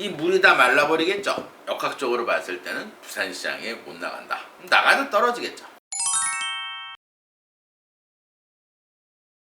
이 물이 다 말라버리겠죠. 역학적으로 봤을 때는 부산시장에 못 나간다. 나가도 떨어지겠죠.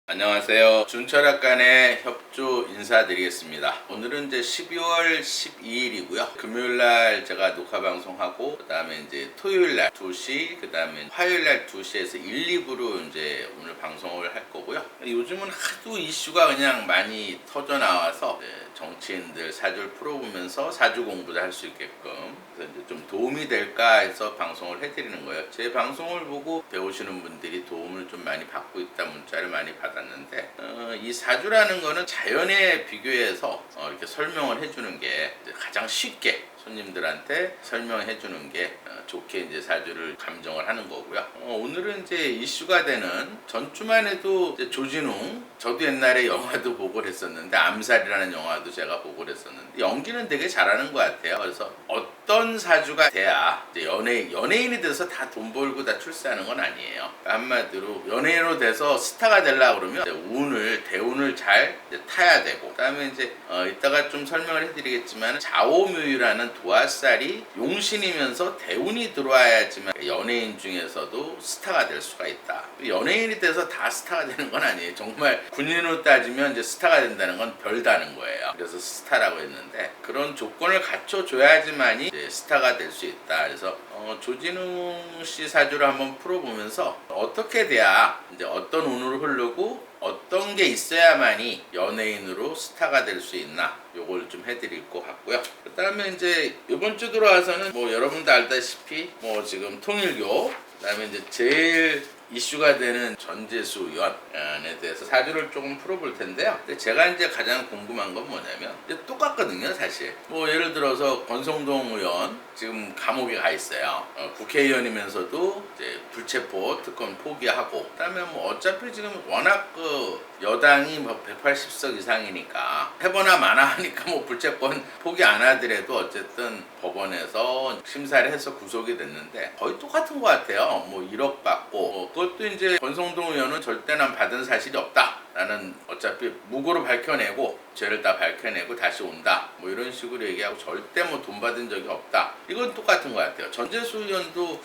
안녕하세요. 준철학간의 협조 인사드리겠습니다. 오늘은 이제 12월 12일이고요. 금요일 날 제가 녹화 방송하고 그다음에 이제 토요일 날 2시, 그다음에 화요일 날 2시에서 1, 2부로 이제 오늘 방송을 할 거고요. 요즘은 하도 이슈가 그냥 많이 터져 나와서 이제 정치인들 사주를 풀어보면서 사주 공부도 할 수 있게끔 그래서 이제 좀 도움이 될까 해서 방송을 해드리는 거예요. 제 방송을 보고 배우시는 분들이 도움을 좀 많이 받고 있다 문자를 많이 받았는데 어, 이 사주라는 거는 자연에 비교해서 어, 이렇게 설명을 해주는 게 가장 쉽게 손님들한테 설명해 주는 게 어, 좋게 이제 사주를 감정을 하는 거고요. 어, 오늘은 이제 이슈가 되는 전주만 해도 조진웅 저도 옛날에 영화도 보고 했었는데 암살이라는 영화도 제가 보고 했었는데 연기는 되게 잘하는 것 같아요. 그래서 어 떤 사주가 돼야 이제 연예 연예인이 돼서 다 돈 벌고 다 출세하는 건 아니에요. 한마디로 연예인으로 돼서 스타가 되려 그러면 운을 대운을 잘 타야 되고 그 다음에 이제 어, 이따가 좀 설명을 해드리겠지만 자오묘유라는 도화살이 용신이면서 대운이 들어와야지만 연예인 중에서도 스타가 될 수가 있다. 연예인이 돼서 다 스타가 되는 건 아니에요. 정말 군인으로 따지면 이제 스타가 된다는 건 별다는 거예요. 그래서 스타라고 했는데 그런 조건을 갖춰줘야지만이 이제 스타가 될 수 있다. 그래서 어, 조진웅 씨 사주를 한번 풀어보면서 어떻게 돼야 이제 어떤 운으로 흐르고 어떤 게 있어야만이 연예인으로 스타가 될 수 있나 요걸 좀 해드릴 것 같고요. 그다음에 이제 이번 주 들어와서는 뭐 여러분도 알다시피 뭐 지금 통일교 그다음에 이제 제일 이슈가 되는 전재수 의원에 대해서 사주를 조금 풀어볼 텐데요. 근데 제가 이제 가장 궁금한 건 뭐냐면 똑같거든요, 사실. 뭐 예를 들어서 권성동 의원 지금 감옥에 가 있어요. 어, 국회의원이면서도 이제 불체포 특권 포기하고 그다음에 뭐 어차피 지금 워낙 그 여당이 뭐 180석 이상이니까 해보나 마나 하니까 뭐 불체권 포기 안 하더라도 어쨌든 법원에서 심사를 해서 구속이 됐는데 거의 똑같은 것 같아요. 뭐 1억 받고 뭐 그것도 이제 권성동 의원은 절대 난 받은 사실이 없다. 나는 어차피 무고로 밝혀내고 죄를 다 밝혀내고 다시 온다. 뭐 이런 식으로 얘기하고 절대 뭐 돈 받은 적이 없다. 이건 똑같은 것 같아요. 전재수 의원도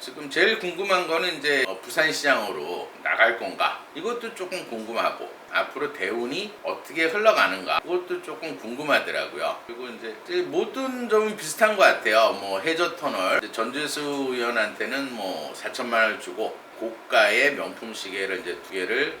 지금 제일 궁금한 거는 이제 어, 부산시장으로 나갈 건가 이것도 조금 궁금하고 앞으로 대운이 어떻게 흘러가는가 그것도 조금 궁금하더라고요 그리고 이제 모든 점은 비슷한 것 같아요 뭐 해저터널 전재수 의원한테는 뭐 4천만 원을 주고 고가의 명품 시계를 이제 두 개를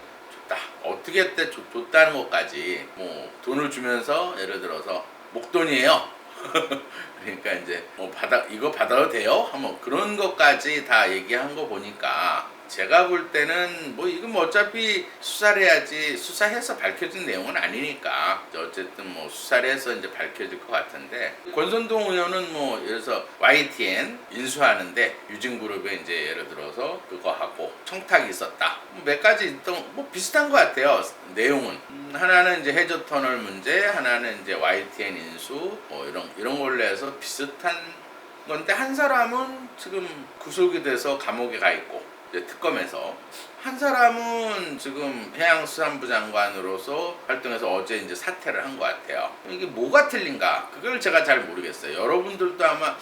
줬다 어떻게 때 줬- 줬다는 것까지 뭐 돈을 주면서 예를 들어서 목돈이에요 그러니까 이제 뭐 받아 이거 받아도 돼요? 하면 그런 것까지 다 얘기한 거 보니까 제가 볼 때는 뭐 이건 뭐 어차피 수사를 해야지 수사해서 밝혀진 내용은 아니니까. 어쨌든 뭐 수사를 해서 이제 밝혀질 것 같은데. 권선동 의원은 뭐 예를 들어서 YTN 인수하는데 유진그룹에 이제 예를 들어서 그거 하고 청탁이 있었다. 뭐몇 가지 있던 뭐 비슷한 것 같아요 내용은. 음, 하나는 이제 해저 터널 문제 하나는 이제 YTN 인수 뭐 이런 이런 걸로 해서 비슷한 건데 한 사람은 지금 구속이 돼서 감옥에 가 있고 특검에서 한 사람은 지금 해양수산부 장관으로서 활동해서 어제 이제 사퇴를 한 것 같아요. 이게 뭐가 틀린가? 그걸 제가 잘 모르겠어요. 여러분들도 아마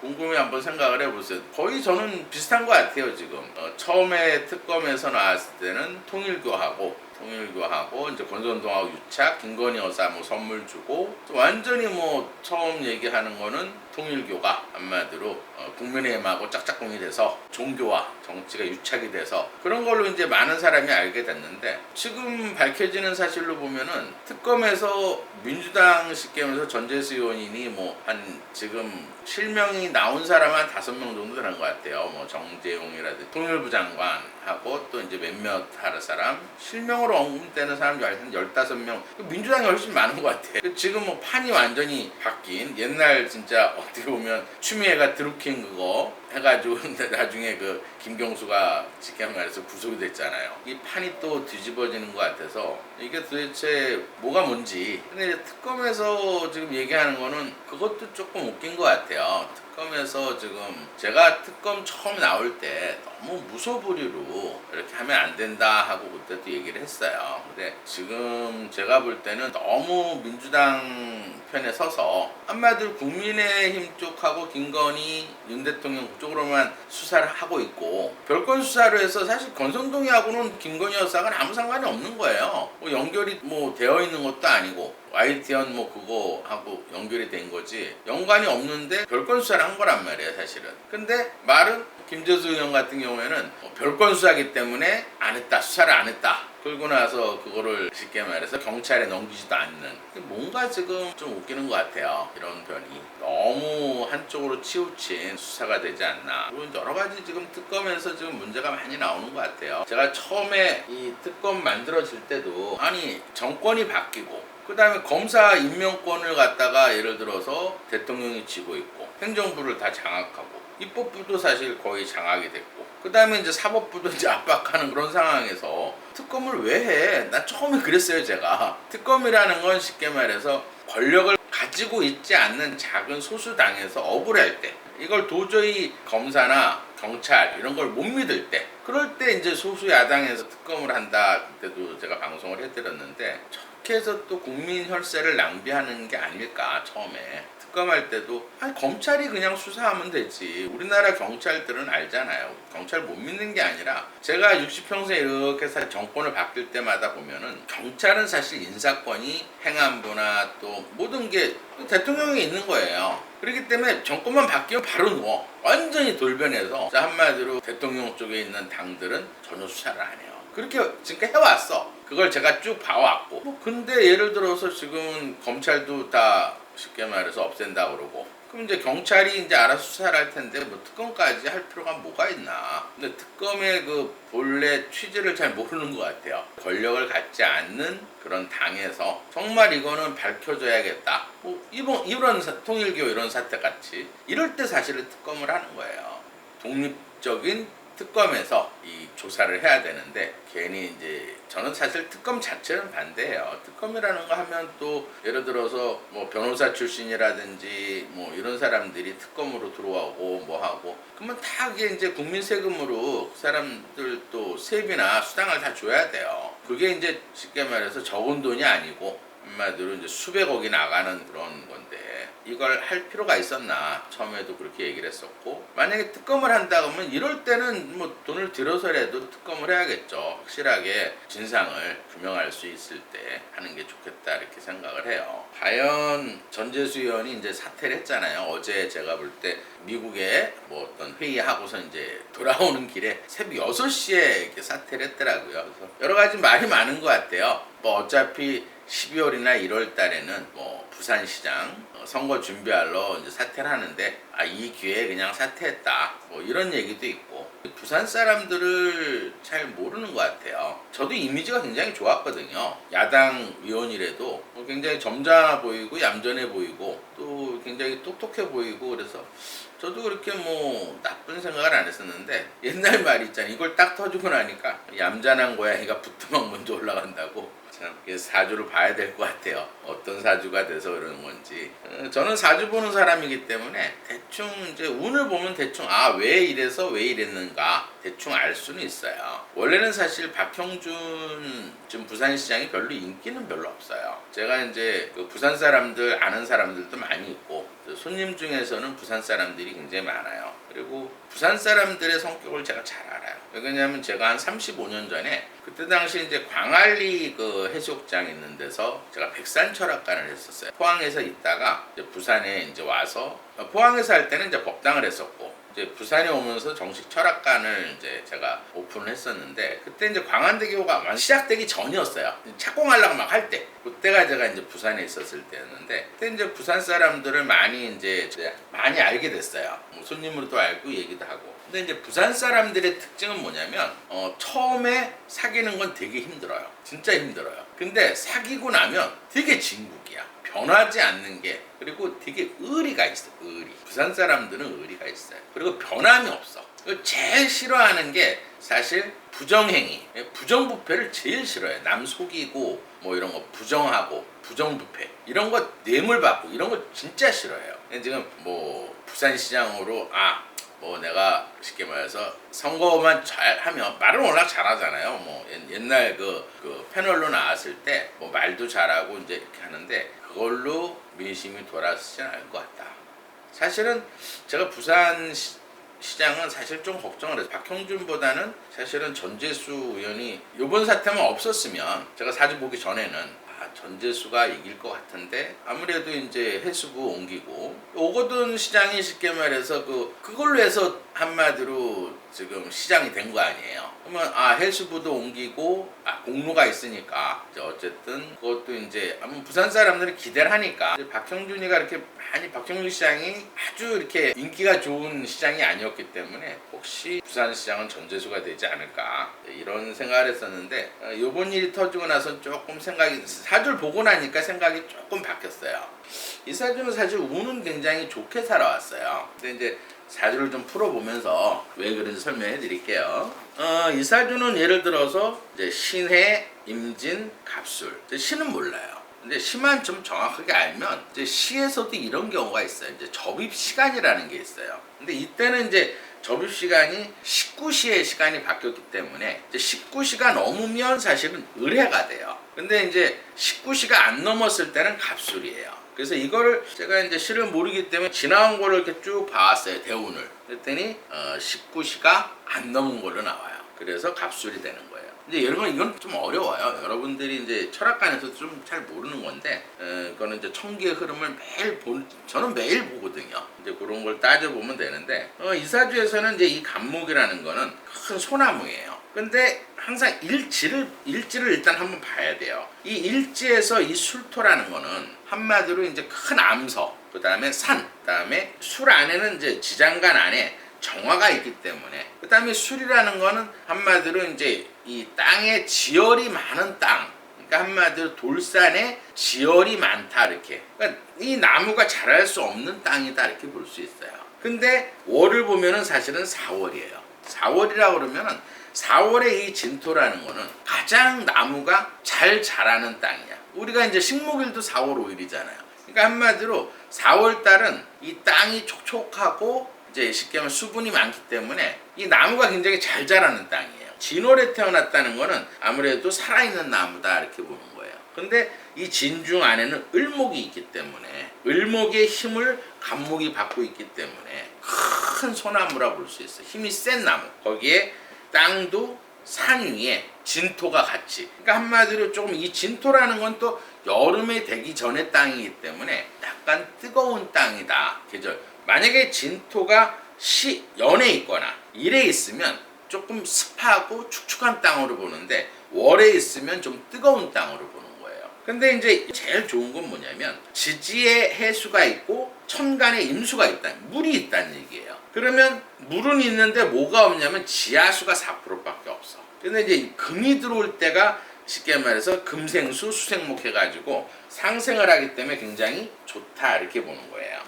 궁금해 한번 생각을 해보세요. 거의 저는 비슷한 것 같아요 지금. 어, 처음에 특검에서 나왔을 때는 통일교하고 통일교하고 이제 권선동하고 유착, 김건희 여사 뭐 선물 주고 완전히 뭐 처음 얘기하는 거는 통일교가 한마디로 어, 국민의 힘하고 짝짝꿍이 돼서 종교와 정치가 유착이 돼서 그런 걸로 이제 많은 사람이 알게 됐는데 지금 밝혀지는 사실로 보면은 특검에서 민주당 식겸에서 전재수 의원이니 뭐 한 지금 실명이 나온 사람 한 다섯 명 정도 되는 것 같아요. 뭐 정재용이라든지 통일부 장관하고 또 이제 몇몇 하는 사람 실명으로 언급되는 사람이 한 열다섯 명 민주당이 훨씬 많은 것 같아요. 지금 뭐 판이 완전히 바뀐 옛날 진짜 어떻게 보면 추미애가 드루킹 그거 해가지고 나중에 그 김경수가 직행 말해서 구속이 됐잖아요. 이 판이 또 뒤집어지는 것 같아서 이게 도대체 뭐가 뭔지. 근데 특검에서 지금 얘기하는 거는 그것도 조금 웃긴 것 같아요. 특검에서 지금 제가 특검 처음 나올 때 너무 무소불위로 이렇게 하면 안 된다 하고 그때도 얘기를 했어요. 근데 지금 제가 볼 때는 너무 민주당 편에 서서 한마디로 국민의힘 쪽하고 김건희 윤 대통령 쪽으로만 수사를 하고 있고 별건 수사를 해서 사실 권성동이하고는 김건희 여사가 아무 상관이 없는 거예요. 뭐 연결이 뭐 되어 있는 것도 아니고 YTN 뭐 그거 하고 연결이 된 거지 연관이 없는데 별건 수사를 한 거란 말이에요 사실은 근데 말은 김재수 의원 같은 경우에는 뭐 별건 수사기 때문에 안 했다 수사를 안 했다 그러고 나서 그거를 쉽게 말해서 경찰에 넘기지도 않는. 뭔가 지금 좀 웃기는 것 같아요. 이런 편이. 너무 한쪽으로 치우친 수사가 되지 않나. 그리고 여러 가지 지금 특검에서 지금 문제가 많이 나오는 것 같아요. 제가 처음에 이 특검 만들어질 때도 아니 정권이 바뀌고 그 다음에 검사 임명권을 갖다가 예를 들어서 대통령이 쥐고 있고 행정부를 다 장악하고 입법부도 사실 거의 장악이 됐고 그 다음에 이제 사법부도 이제 압박하는 그런 상황에서 특검을 왜 해? 나 처음에 그랬어요 제가 특검이라는 건 쉽게 말해서 권력을 가지고 있지 않는 작은 소수 당에서 억울할 때 이걸 도저히 검사나 경찰 이런 걸 못 믿을 때 그럴 때 이제 소수 야당에서 특검을 한다 그때도 제가 방송을 해드렸는데 저렇게 해서 또 국민 혈세를 낭비하는 게 아닐까 처음에 특검할 때도 아니 검찰이 그냥 수사하면 되지. 우리나라 경찰들은 알잖아요. 경찰 못 믿는 게 아니라 제가 60평생 이렇게 사 정권을 바뀔 때마다 보면은 경찰은 사실 인사권이 행안부나 또 모든 게 대통령이 있는 거예요. 그렇기 때문에 정권만 바뀌면 바로 누워. 완전히 돌변해서 자, 한마디로 대통령 쪽에 있는 당들은 전혀 수사를 안 해요. 그렇게 지금까지 해왔어. 그걸 제가 쭉 봐왔고. 뭐 근데 예를 들어서 지금 검찰도 다 쉽게 말해서 없앤다 그러고. 그럼 이제 경찰이 이제 알아서 수사를 할 텐데 뭐 특검까지 할 필요가 뭐가 있나. 근데 특검의 그 본래 취지를 잘 모르는 것 같아요. 권력을 갖지 않는 그런 당에서 정말 이거는 밝혀줘야겠다. 뭐 이번 이런 사- 통일교 이런 사태 같이 이럴 때 사실은 특검을 하는 거예요. 독립적인 특검에서 이 조사를 해야 되는데 괜히 이제 저는 사실 특검 자체는 반대해요. 특검이라는 거 하면 또 예를 들어서 뭐 변호사 출신이라든지 뭐 이런 사람들이 특검으로 들어오고 뭐 하고 그러면 다 그게 이제 국민 세금으로 그 사람들 또 세비나 수당을 다 줘야 돼요. 그게 이제 쉽게 말해서 적은 돈이 아니고 한마디로 이제 수백억이 나가는 그런 건데 이걸 할 필요가 있었나? 처음에도 그렇게 얘기를 했었고 만약에 특검을 한다 그러면 이럴 때는 뭐 돈을 들여서라도 특검을 해야겠죠. 확실하게 진상을 규명할 수 있을 때 하는 게 좋겠다 이렇게 생각을 해요. 과연 전재수 의원이 이제 사퇴를 했잖아요. 어제 제가 볼 때 미국에 뭐 어떤 회의하고서 이제 돌아오는 길에 새벽 6시에 이렇게 사퇴를 했더라고요. 그래서 여러 가지 말이 많은 것 같아요. 뭐 어차피 12월이나 1월 달에는 뭐 부산시장 어, 선거 준비하러 이제 사퇴를 하는데 아 이 기회에 그냥 사퇴했다. 뭐 이런 얘기도 있고. 부산 사람들을 잘 모르는 것 같아요. 저도 이미지가 굉장히 좋았거든요. 야당 의원이라도 뭐 굉장히 점잖아 보이고 얌전해 보이고 또 굉장히 똑똑해 보이고 그래서 저도 그렇게 뭐 나쁜 생각을 안 했었는데 옛날 말 있잖아요. 이걸 딱 터주고 나니까 얌전한 고양이가 부뚜막 먼저 올라간다고 참 사주를 봐야 될 것 같아요. 어떤 사주가 돼서 그러는 건지. 어, 저는 사주 보는 사람이기 때문에 대충 이제 운을 보면 대충 아 왜 이래서 왜 이랬는가 대충 알 수는 있어요. 원래는 사실 박형준 지금 부산시장이 별로 인기는 별로 없어요. 제가 이제 그 부산 사람들 아는 사람들도 많이 있고 그 손님 중에서는 부산 사람들이 굉장히 많아요. 그리고 부산 사람들의 성격을 제가 잘 알아요. 왜냐하면 제가 한 35년 전에 그때 당시 이제 광안리 그 해수욕장 있는 데서 제가 백산 철학관을 했었어요. 포항에서 있다가 이제 부산에 이제 와서 포항에서 할 때는 이제 법당을 했었고 이제 부산에 오면서 정식 철학관을 이제 제가 오픈을 했었는데 그때 이제 광안대교가 완- 시작되기 전이었어요. 착공하려고 막 할 때. 그때가 제가 이제 부산에 있었을 때였는데 그때 이제 부산 사람들을 많이 이제 많이 알게 됐어요. 뭐 손님으로도 알고 얘기도 하고. 근데 이제 부산 사람들의 특징은 뭐냐면 어, 처음에 사귀는 건 되게 힘들어요. 진짜 힘들어요. 근데 사귀고 나면 되게 진국이야. 변하지 않는 게 그리고 되게 의리가 있어. 의리. 부산 사람들은 의리가 있어요. 그리고 변함이 없어. 제일 싫어하는 게 사실 부정행위, 부정부패를 제일 싫어해. 남 속이고 뭐 이런 거 부정하고 부정부패 이런 거 뇌물 받고 이런 거 진짜 싫어해요. 지금 뭐 부산시장으로 아 뭐 내가 쉽게 말해서 선거만 잘 하면 말은 워낙 잘하잖아요. 뭐 옛- 옛날 그, 그 패널로 나왔을 때 뭐 말도 잘하고 이제 이렇게 하는데 그걸로 민심이 돌아서진 않을 것 같다. 사실은 제가 부산 시, 시장은 사실 좀 걱정을 해요. 박형준보다는 사실은 전재수 의원이 이번 사태만 없었으면 제가 사주 보기 전에는 아, 전재수가 이길 것 같은데 아무래도 이제 해수부 옮기고 오거돈 시장이 쉽게 말해서 그 그걸로 해서 한마디로 지금 시장이 된 거 아니에요. 그러면 아 해수부도 옮기고 아 공로가 있으니까 이제 어쨌든 그것도 이제 부산 사람들이 기대를 하니까 박형준이가 이렇게 많이 박형준 시장이 아주 이렇게 인기가 좋은 시장이 아니었기 때문에 혹시 부산 시장은 전재수가 되지 않을까 이런 생각을 했었는데 어, 이번 일이 터지고 나서 조금 생각이 사주를 보고 나니까 생각이 조금 바뀌었어요. 이 사주는 사실 운은 굉장히 좋게 살아왔어요. 근데 이제 사주를 좀 풀어보면서 왜 그런지 설명해 드릴게요. 어, 이 사주는 예를 들어서 이제 신해, 임진, 갑술. 신은 몰라요. 근데 시만 좀 정확하게 알면 이제 시에서도 이런 경우가 있어요. 이제 접입 시간이라는 게 있어요. 근데 이때는 이제 접입 시간이 19시의 시간이 바뀌었기 때문에 이제 19시가 넘으면 사실은 을해가 돼요. 근데 이제 19시가 안 넘었을 때는 갑술이에요. 그래서 이거를 제가 이제 실을 모르기 때문에 지나온 거를 이렇게 쭉 봐왔어요 대운을. 그랬더니 어, 19시가 안 넘은 걸로 나와요. 그래서 갑술이 되는 거예요. 근데 여러분 이건 좀 어려워요. 여러분들이 이제 철학관에서 좀 잘 모르는 건데 어, 이거는 이제 청기의 흐름을 매일 본 저는 매일 보거든요. 이제 그런 걸 따져보면 되는데 어, 이사주에서는 이제 이 간목이라는 거는 큰 소나무예요. 근데 항상 일지를 일지를 일단 한번 봐야 돼요. 이 일지에서 이 술토라는 거는 한마디로 이제 큰 암서, 그 다음에 산, 그 다음에 술 안에는 이제 지장간 안에 정화가 있기 때문에 그 다음에 술이라는 거는 한마디로 이제 이 땅에 지열이 많은 땅. 그러니까 한마디로 돌산에 지열이 많다 이렇게. 그러니까 이 나무가 자랄 수 없는 땅이다 이렇게 볼 수 있어요. 근데 월을 보면은 사실은 4월이에요. 4월이라 그러면은 4월에 이 진토라는 거는 가장 나무가 잘 자라는 땅이야. 우리가 이제 식목일도 4월 5일이잖아요. 그러니까 한마디로 4월 달은 이 땅이 촉촉하고 이제 쉽게 말하면 수분이 많기 때문에 이 나무가 굉장히 잘 자라는 땅이에요. 진월에 태어났다는 거는 아무래도 살아있는 나무다 이렇게 보는 거예요. 근데 이 진중 안에는 을목이 있기 때문에 을목의 힘을 간목이 받고 있기 때문에 큰 소나무라 볼 수 있어요. 힘이 센 나무. 거기에 땅도 산 위에 진토가 같이. 그러니까 한마디로 조금 이 진토라는 건 또 여름에 되기 전의 땅이기 때문에 약간 뜨거운 땅이다. 계절. 만약에 진토가 시 연에 있거나 일에 있으면 조금 습하고 축축한 땅으로 보는데 월에 있으면 좀 뜨거운 땅으로 보는 거예요. 근데 이제 제일 좋은 건 뭐냐면 지지에 해수가 있고 천간에 임수가 있다. 물이 있다는 얘기예요. 그러면 물은 있는데 뭐가 없냐면 지하수가 4%밖에 없어. 근데 이제 금이 들어올 때가 쉽게 말해서 금생수 수생목 해가지고 상생을 하기 때문에 굉장히 좋다 이렇게 보는 거예요.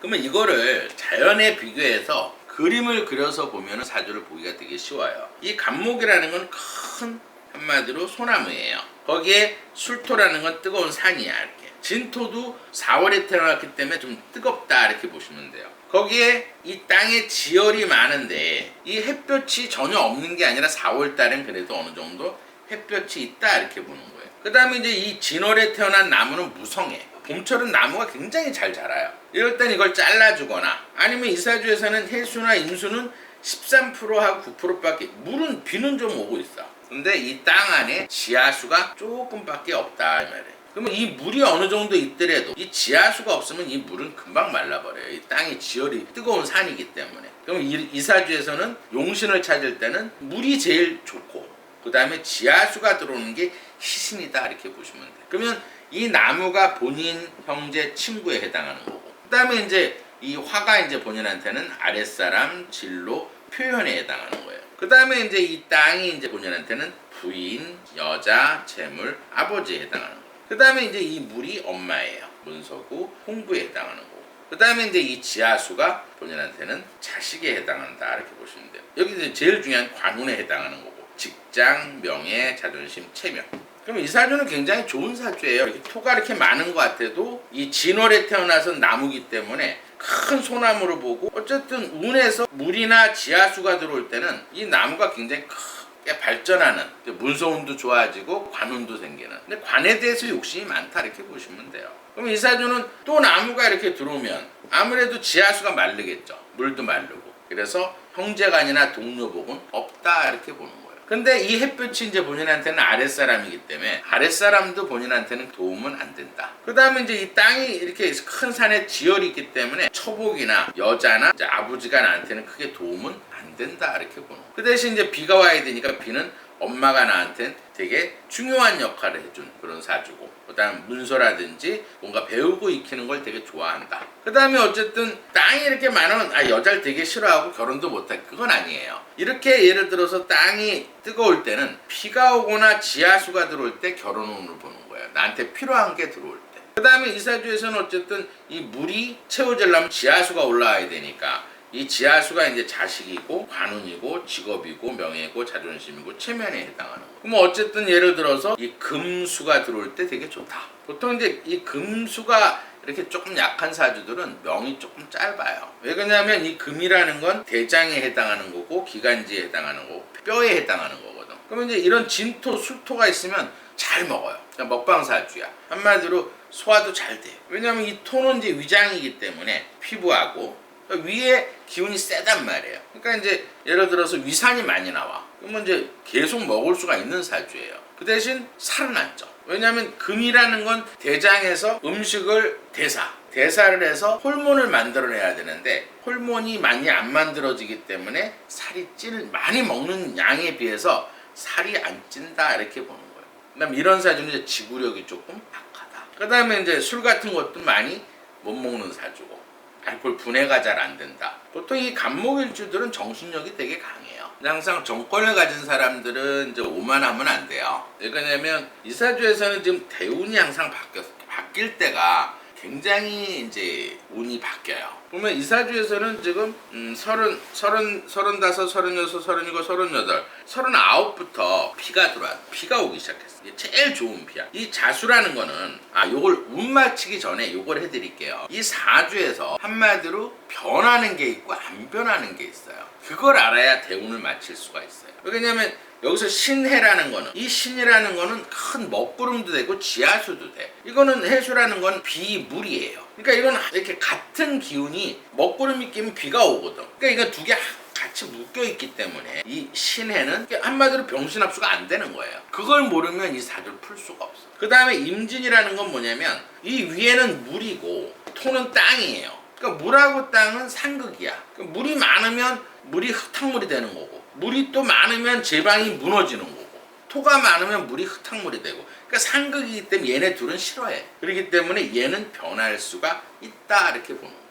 그러면 이거를 자연에 비교해서 그림을 그려서 보면 사주를 보기가 되게 쉬워요. 이 간목이라는 건 큰 한마디로 소나무예요. 거기에 술토라는 건 뜨거운 산이야 이렇게. 진토도 4월에 태어났기 때문에 좀 뜨겁다 이렇게 보시면 돼요. 거기에 이 땅에 지열이 많은데 이 햇볕이 전혀 없는 게 아니라 4월 달엔 그래도 어느 정도 햇볕이 있다 이렇게 보는 거예요. 그 다음에 이제 이 진월에 태어난 나무는 무성해. 봄철은 나무가 굉장히 잘 자라요. 이럴 땐 이걸 잘라주거나 아니면 이사주에서는 해수나 임수는 13%하고 9%밖에 물은 비는 좀 오고 있어. 근데 이 땅 안에 지하수가 조금밖에 없다 이 말이에요. 그러면 이 물이 어느 정도 있더라도 이 지하수가 없으면 이 물은 금방 말라버려요. 이 땅이 지열이 뜨거운 산이기 때문에. 그럼 이, 이사주에서는 용신을 찾을 때는 물이 제일 좋고 그 다음에 지하수가 들어오는 게 희신이다 이렇게 보시면 돼요. 그러면 이 나무가 본인 형제 친구에 해당하는 거고 그 다음에 이제 이 화가 이제 본인한테는 아랫사람 진로 표현에 해당하는 거예요. 그 다음에 이제 이 땅이 이제 본인한테는 부인, 여자, 재물, 아버지에 해당하는 거예요. 그그 다음에 이제 이 물이 엄마예요. 문서고 홍부에 해당하는 거고. 그 다음에 이제 이 지하수가 본인한테는 자식에 해당한다 이렇게 보시면 돼요. 여기 이제 제일 중요한 관운에 해당하는 거고 직장, 명예, 자존심, 체면. 그럼 이 사주는 굉장히 좋은 사주예요. 이렇게 토가 이렇게 많은 것 같아도 이 진월에 태어나서 나무기 때문에 큰 소나무를 보고 어쨌든 운에서 물이나 지하수가 들어올 때는 이 나무가 굉장히 크게 발전하는 문서운도 좋아지고 관운도 생기는 근데 관에 대해서 욕심이 많다 이렇게 보시면 돼요. 그럼 이 사주는 또 나무가 이렇게 들어오면 아무래도 지하수가 마르겠죠. 물도 마르고 그래서 형제간이나 동료복은 없다 이렇게 보는 거예요. 근데 이 햇볕이 이제 본인한테는 아랫사람이기 때문에 아랫사람도 본인한테는 도움은 안 된다. 그 다음에 이제 이 땅이 이렇게 큰 산에 지열이 있기 때문에 처복이나 여자나 아버지가 나한테는 크게 도움은 안 된다. 이렇게 보는 거예요. 그 대신 이제 비가 와야 되니까 비는 엄마가 나한테는 되게 중요한 역할을 해준 그런 사주고 그 다음 문서라든지 뭔가 배우고 익히는 걸 되게 좋아한다 그 다음에 어쨌든 땅이 이렇게 많으면 아 여자를 되게 싫어하고 결혼도 못할 그건 아니에요 이렇게 예를 들어서 땅이 뜨거울 때는 비가 오거나 지하수가 들어올 때 결혼운을 보는 거예요 나한테 필요한 게 들어올 때 그 다음에 이 사주에서는 어쨌든 이 물이 채워지려면 지하수가 올라와야 되니까 이 지하수가 이제 자식이고 관운이고 직업이고 명예고 자존심이고 체면에 해당하는 거. 그럼 어쨌든 예를 들어서 이 금수가 들어올 때 되게 좋다. 보통 이제 이 금수가 이렇게 조금 약한 사주들은 명이 조금 짧아요. 왜 그러냐면 이 금이라는 건 대장에 해당하는 거고 기관지에 해당하는 거고 뼈에 해당하는 거거든. 그러면 이제 이런 진토, 술토가 있으면 잘 먹어요. 먹방 사주야. 한마디로 소화도 잘 돼요. 왜냐면 이 토는 이제 위장이기 때문에 피부하고 위에 기운이 세단 말이에요. 그러니까 이제 예를 들어서 위산이 많이 나와. 그러면 이제 계속 먹을 수가 있는 사주예요. 그 대신 살은 안 쪄. 왜냐하면 금이라는 건 대장에서 음식을 대사, 대사를 해서 호르몬을 만들어내야 되는데 호르몬이 많이 안 만들어지기 때문에 살이 찔 많이 먹는 양에 비해서 살이 안 찐다 이렇게 보는 거예요. 그다음 이런 사주는 이제 지구력이 조금 약하다. 그다음에 이제 술 같은 것도 많이 못 먹는 사주고 알코올 분해가 잘 안 된다. 보통 이 간목일주들은 정신력이 되게 강해요. 항상 정권을 가진 사람들은 이제 오만하면 안 돼요. 왜 그러냐면 이 사주에서는 지금 대운이 항상 바뀌었, 바뀔 때가 굉장히 이제 운이 바뀌어요. 보면 이 사주에서는 지금 음, 서른, 서른, 서른다섯, 서른여섯, 서른일곱, 서른여덟, 서른아홉부터 비가 들어와, 비가 오기 시작했어. 이게 제일 좋은 비야. 이 자수라는 거는 아 요걸 운 맞히기 전에 요걸 해드릴게요. 이 사주에서 한마디로 변하는 게 있고 안 변하는 게 있어요. 그걸 알아야 대운을 맞힐 수가 있어요. 왜냐면 여기서 신해라는 거는 이 신이라는 거는 큰 먹구름도 되고 지하수도 돼. 이거는 해수라는 건 비물이에요. 그러니까 이건 이렇게 같은 기운이 먹구름이 끼면 비가 오거든. 그러니까 이건 두개 같이 묶여 있기 때문에 이 신해는 한마디로 병신 합수가 안 되는 거예요. 그걸 모르면 이 사주를 풀 수가 없어. 그 다음에 임진이라는 건 뭐냐면 이 위에는 물이고 토는 땅이에요. 그러니까 물하고 땅은 상극이야. 그러니까 물이 많으면 물이 흙탕물이 되는 거고 물이 또 많으면 제방이 무너지는 거고 토가 많으면 물이 흙탕물이 되고 그러니까 상극이기 때문에 얘네 둘은 싫어해. 그렇기 때문에 얘는 변할 수가 있다 이렇게 보는 거예요.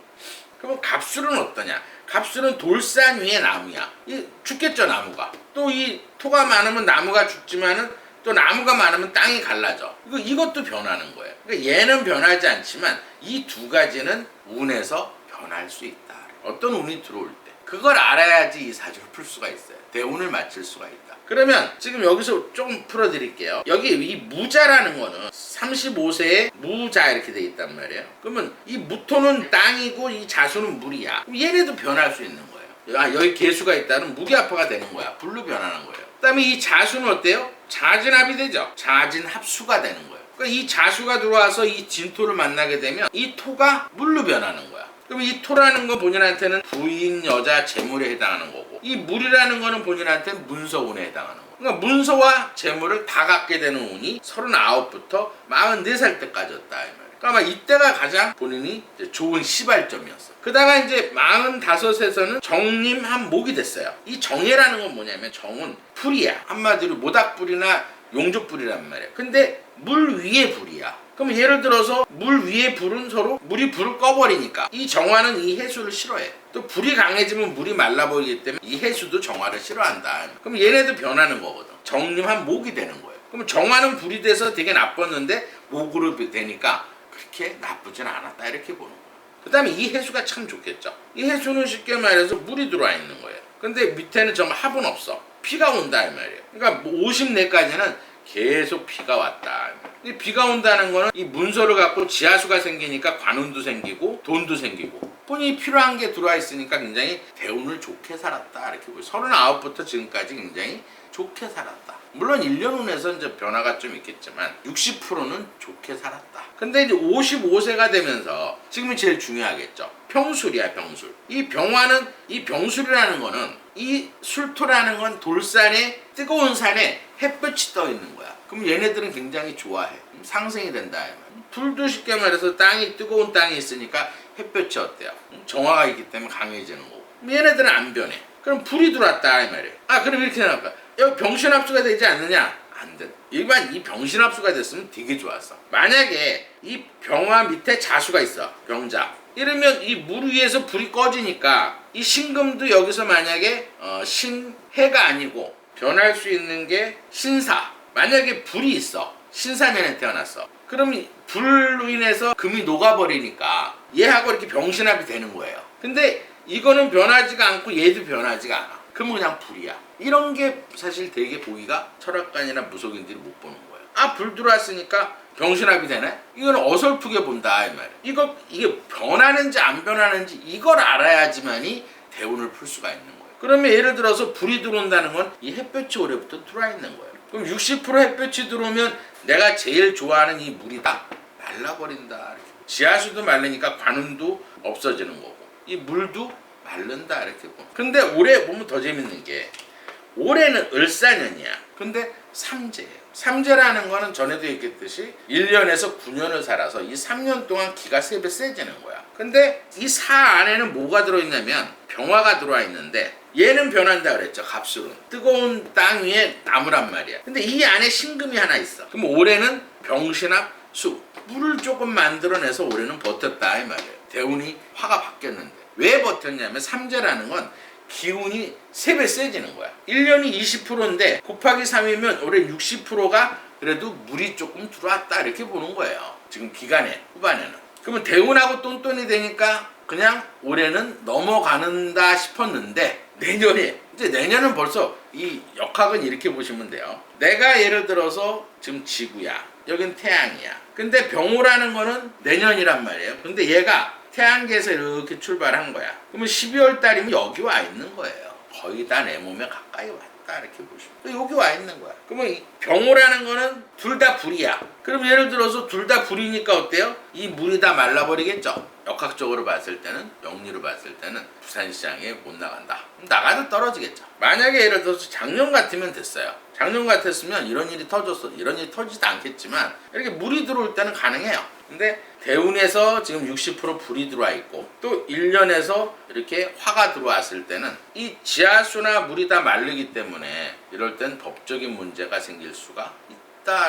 그러면 갑술은 어떠냐? 갑술은 돌산 위에 나무야. 이 죽겠죠 나무가. 또 이 토가 많으면 나무가 죽지만은 또 나무가 많으면 땅이 갈라져. 이거 이것도 변하는 거예요. 그러니까 얘는 변하지 않지만 이 두 가지는 운에서 변할 수 있다. 어떤 운이 들어올 때 그걸 알아야지 이 사주를 풀 수가 있어요. 대운을 맞출 수가 있다. 그러면 지금 여기서 조금 풀어드릴게요. 여기 이 무자라는 거는 35세에 무자 이렇게 돼 있단 말이에요. 그러면 이 무토는 땅이고 이 자수는 물이야. 얘네도 변할 수 있는 거예요. 아 여기 개수가 있다는 무기아파가 되는 거야. 불로 변하는 거예요. 그 다음에 이 자수는 어때요? 자진합이 되죠. 자진합수가 되는 거예요. 그러니까 이 자수가 들어와서 이 진토를 만나게 되면 이 토가 물로 변하는 거야. 그럼 이 토라는 건 본인한테는 부인, 여자, 재물에 해당하는 거고 이 물이라는 거는 본인한테는 문서운에 해당하는 거고 그러니까 문서와 재물을 다 갖게 되는 운이 39부터 44살 때까지였다 이 말이에요. 그러니까 아마 이때가 가장 본인이 좋은 시발점이었어. 그다가 이제 45에서는 정님 한 목이 됐어요. 이 정예라는 건 뭐냐면 정은 풀이야. 한마디로 모닥불이나 용조불이란 말이야. 근데 물 위에 불이야. 그럼 예를 들어서 물 위에 불은 서로 물이 불을 꺼버리니까 이 정화는 이 해수를 싫어해. 또 불이 강해지면 물이 말라버리기 때문에 이 해수도 정화를 싫어한다. 그럼 얘네도 변하는 거거든. 정림한 목이 되는 거예요. 그럼 정화는 불이 돼서 되게 나빴는데 5그룹이 되니까 그렇게 나쁘진 않았다 이렇게 보는 거예요. 그 다음에 이 해수가 참 좋겠죠. 이 해수는 쉽게 말해서 물이 들어와 있는 거예요. 근데 밑에는 정말 합은 없어. 피가 온다 이 말이에요. 그러니까 50내까지는 계속 비가 왔다. 이 비가 온다는 거는 이 문서를 갖고 지하수가 생기니까 관운도 생기고 돈도 생기고 돈이 필요한 게 들어와 있으니까 굉장히 대운을 좋게 살았다 이렇게 보여. 39부터 지금까지 굉장히 좋게 살았다. 물론 1년 운에서 이제 변화가 좀 있겠지만 60%는 좋게 살았다. 근데 이제 55세가 되면서 지금이 제일 중요하겠죠. 병술이야 병술. 이 병화는 이 병술이라는 거는 이 술토라는 건 돌산에 뜨거운 산에 햇볕이 떠 있는 거야. 그럼 얘네들은 굉장히 좋아해. 상승이 된다. 불도 쉽게 말해서 땅이 뜨거운 땅이 있으니까 햇볕이 어때요? 정화가 있기 때문에 강해지는 거고. 얘네들은 안 변해. 그럼 불이 들어왔다 이 말이에요. 아 그럼 이렇게 생각할까? 여기 병신 합수가 되지 않느냐? 안 돼. 일반 이 병신 합수가 됐으면 되게 좋았어. 만약에 이 병화 밑에 자수가 있어. 병자. 이러면 이 물 위에서 불이 꺼지니까 이 신금도 여기서 만약에 어, 신해가 아니고 변할 수 있는 게 신사. 만약에 불이 있어. 신사년에 태어났어. 그럼 이 불로 인해서 금이 녹아버리니까 얘하고 이렇게 병신합이 되는 거예요. 근데 이거는 변하지가 않고 얘도 변하지가 않아. 그러면 그냥 불이야. 이런 게 사실 되게 보기가 철학관이나 무속인들이 못 보는 거예요. 아, 불 들어왔으니까 병신합이 되네? 이거는 어설프게 본다, 이 말이야. 이거, 이게 변하는지 안 변하는지 이걸 알아야지만이 대운을 풀 수가 있는 거예요. 그러면 예를 들어서 불이 들어온다는 건 이 햇볕이 올해부터 들어와 있는 거예요. 그럼 60% 햇볕이 들어오면 내가 제일 좋아하는 이 물이 다 말라버린다. 이렇게. 지하수도 말르니까 관운도 없어지는 거고 이 물도 마른다 이렇게 보면. 근데 올해 보면 더 재밌는 게 올해는 을사년이야. 근데 삼재예요. 삼재라는 거는 전에도 얘기했듯이 1년에서 9년을 살아서 이 3년 동안 기가 3배 세지는 거야. 근데 이 사 안에는 뭐가 들어있냐면 병화가 들어와 있는데 얘는 변한다 그랬죠 갑술은. 뜨거운 땅 위에 나무란 말이야. 근데 이 안에 신금이 하나 있어. 그럼 올해는 병신합 수. 물을 조금 만들어내서 올해는 버텼다 이 말이에요. 대운이 화가 바뀌었는데. 왜 버텼냐면 삼재라는 건 기운이 3배 세지는 거야 1년이 20%인데 곱하기 3이면 올해 60%가 그래도 물이 조금 들어왔다 이렇게 보는 거예요 지금 기간에 후반에는 그러면 대운하고 똔똔이 되니까 그냥 올해는 넘어가는다 싶었는데 내년에 이제 내년은 벌써 이 역학은 이렇게 보시면 돼요. 내가 예를 들어서 지금 지구야. 여긴 태양이야. 근데 병호라는 거는 내년이란 말이에요. 근데 얘가 태양계에서 이렇게 출발한 거야. 그러면 12월 달이면 여기 와 있는 거예요. 거의 다 내 몸에 가까이 왔다 이렇게 보시면. 또 여기 와 있는 거야. 그러면 이 병호라는 거는 둘 다 불이야. 그럼 예를 들어서 둘 다 불이니까 어때요? 이 물이 다 말라버리겠죠. 역학적으로 봤을 때는 영리로 봤을 때는 부산시장에 못 나간다. 나가도 떨어지겠죠. 만약에 예를 들어서 작년 같으면 됐어요. 작년 같았으면 이런 일이 터졌어. 이런 일이 터지지도 않겠지만 이렇게 물이 들어올 때는 가능해요. 근데 대운에서 지금 60% 불이 들어와 있고 또 1년에서 이렇게 화가 들어왔을 때는 이 지하수나 물이 다 마르기 때문에 이럴 땐 법적인 문제가 생길 수가 있다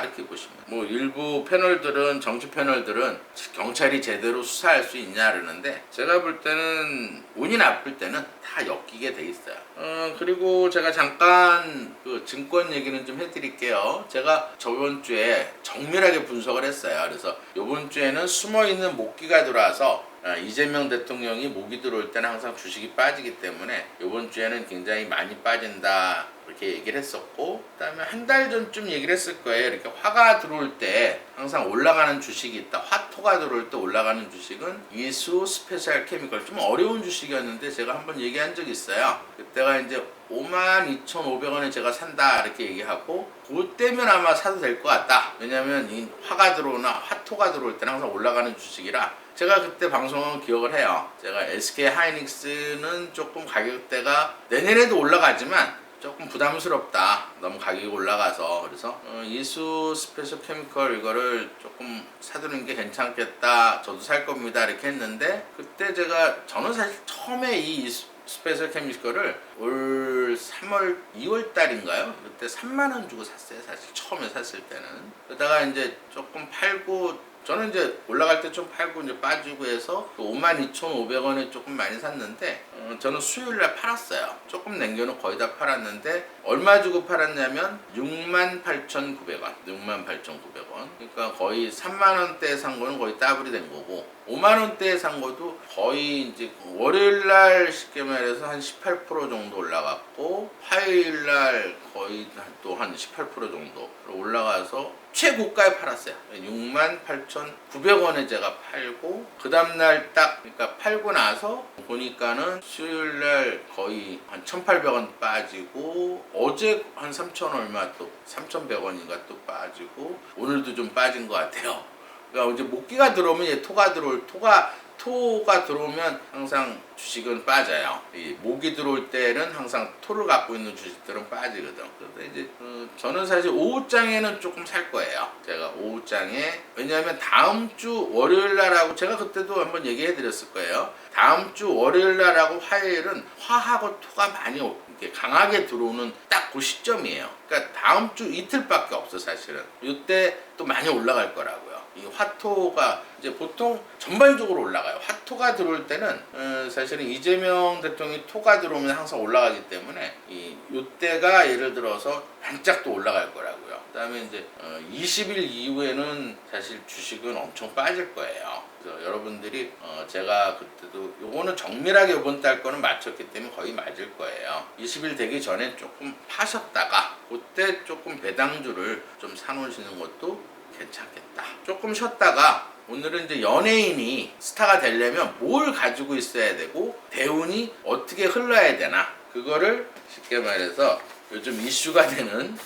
이렇게 보시면 뭐 일부 패널들은 정치 패널들은 경찰이 제대로 수사할 수 있냐 그러는데 제가 볼 때는 운이 나쁠 때는 다 엮이게 돼 있어요. 어 그리고 제가 잠깐 그 증권 얘기는 좀 해드릴게요. 제가 저번 주에 정밀하게 분석을 했어요. 그래서 이번 주에는 숨어 있는 목기가 들어와서 아, 이재명 대통령이 목이 들어올 때는 항상 주식이 빠지기 때문에 이번 주에는 굉장히 많이 빠진다 이렇게 얘기를 했었고 그다음에 한 달 전쯤 얘기를 했을 거예요. 이렇게 화가 들어올 때 항상 올라가는 주식이 있다. 화토가 들어올 때 올라가는 주식은 이수 스페셜 케미컬 좀 어려운 주식이었는데 제가 한번 얘기한 적이 있어요. 그때가 이제 52,500원에 제가 산다 이렇게 얘기하고 그때면 아마 사도 될 것 같다. 왜냐면 이 화가 들어오나 화토가 들어올 때는 항상 올라가는 주식이라 제가 그때 방송은 기억을 해요. 제가 SK 하이닉스는 조금 가격대가 내년에도 올라가지만 조금 부담스럽다. 너무 가격이 올라가서 그래서 어, 이수 스페셜 케미컬 이거를 조금 사두는 게 괜찮겠다. 저도 살 겁니다. 이렇게 했는데 그때 제가 저는 사실 처음에 이 이수 스페셜 케미컬을 올 3월 2월 달인가요? 그때 3만 원 주고 샀어요. 사실 처음에 샀을 때는. 그러다가 이제 조금 팔고 저는 이제 올라갈 때 좀 팔고 이제 빠지고 해서 52,500원에 조금 많이 샀는데 어, 저는 수요일 날 팔았어요. 조금 남겨놓고 거의 다 팔았는데 얼마 주고 팔았냐면 68,900원. 68,900원. 그러니까 거의 3만 원대 산 거는 거의 따블이 된 거고 5만 원대에 산 것도 거의 이제 월요일 날 쉽게 말해서 한 18% 정도 올라갔고 화요일 날 거의 또 한 18% 정도 올라가서 최고가에 팔았어요. 68,900원에 제가 팔고 그 다음 날 딱 그러니까 팔고 나서 보니까는 수요일 날 거의 한 1,800원 빠지고 어제 한 3,000 얼마 또 3,100원인가 또 빠지고 오늘도 좀 빠진 것 같아요. 그러니까 이제 목기가 들어오면 이제 토가 들어올 토가 토가 들어오면 항상 주식은 빠져요. 이 목이 들어올 때는 항상 토를 갖고 있는 주식들은 빠지거든. 그런데 이제 어, 저는 사실 오후장에는 조금 살 거예요. 제가 오후장에 왜냐하면 다음 주 월요일 날하고 제가 그때도 한번 얘기해 드렸을 거예요. 다음 주 월요일 날하고 화요일은 화하고 토가 많이 오- 이렇게 강하게 들어오는 딱 그 시점이에요. 그러니까 다음 주 이틀밖에 없어 사실은. 이때 또 많이 올라갈 거라고요. 이 화토가 이제 보통 전반적으로 올라가요. 화토가 들어올 때는 어, 사실은 이재명 대통령이 토가 들어오면 항상 올라가기 때문에 이 이때가 예를 들어서 반짝 또 올라갈 거라고요. 그다음에 이제 어, 20일 이후에는 사실 주식은 엄청 빠질 거예요. 그래서 여러분들이 어, 제가 그때도 요거는 정밀하게 이번 달 거는 맞췄기 때문에 거의 맞을 거예요. 20일 되기 전에 조금 파셨다가 그때 조금 배당주를 좀 사놓으시는 것도 괜찮겠다. 조금 쉬었다가 오늘은 이제 연예인이 스타가 되려면 뭘 가지고 있어야 되고 대운이 어떻게 흘러야 되나 그거를 쉽게 말해서 요즘 이슈가 되는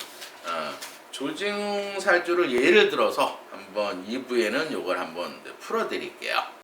어, 조징 살주를 예를 들어서 한번 2부에는 요걸 한번 풀어드릴게요.